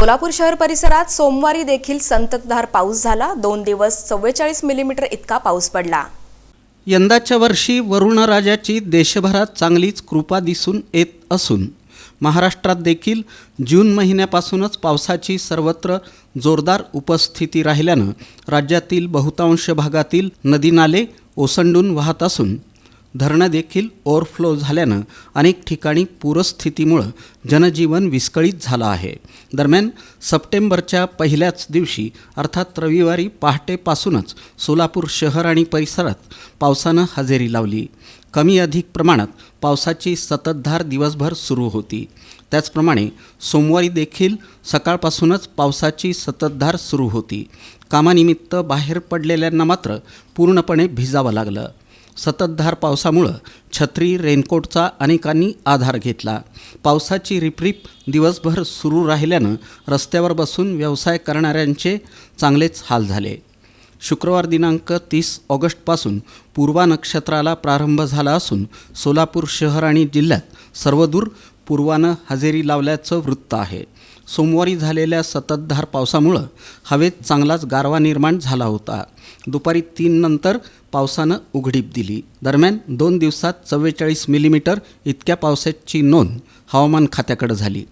सोलापूर शहर परिसरात सोमवारी देखील संततधार पाऊस झाला. दोन दिवस चव्वेचाळीस मिलीमीटर इतका पाऊस पडला. यंदाच्या वर्षी वरुणराजाची देशभरात चांगलीच कृपा दिसून येत असून महाराष्ट्रात देखील जून महिन्यापासूनच पावसाची सर्वत्र जोरदार उपस्थिती राहिल्यानं राज्यातील बहुतांश भागातील नदी नाले ओसंडून वाहत असून धरणं देखील ओव्हरफ्लो झाल्यानं अनेक ठिकाणी पूरस्थितीमुळं जनजीवन विस्कळीत झालं आहे. दरम्यान सप्टेंबरच्या पहिल्याच दिवशी अर्थात रविवारी पहाटेपासूनच सोलापूर शहर आणि परिसरात पावसानं हजेरी लावली. कमी अधिक प्रमाणात पावसाची सततधार दिवसभर सुरू होती. त्याचप्रमाणे सोमवारी देखील सकाळपासूनच पावसाची सततधार सुरू होती. कामानिमित्त बाहेर पडलेल्यांना मात्र पूर्णपणे भिजावं लागलं. सततधार पावसामुळं छत्री रेनकोटचा अनेकांनी आधार घेतला. पावसाची रिपरिप दिवसभर सुरू राहिल्यानं रस्त्यावर बसून व्यवसाय करणाऱ्यांचे चांगलेच हाल झाले. शुक्रवार दिनांक तीस ऑगस्टपासून पूर्वा नक्षत्राला प्रारंभ झाला असून सोलापूर शहर आणि जिल्ह्यात सर्वदूर पूर्वानं हजेरी लावल्याचं वृत्त आहे. सोमवारी झालेल्या सततधार पावसामुळं हवेत चांगलाच गारवा निर्माण झाला होता. दुपारी तीन नंतर पावसानं उघडीप दिली. दरम्यान दोन दिवसात चव्वेचाळीस मिलीमीटर इतक्या पावसाची नोंद हवामान खात्याकडे झाली.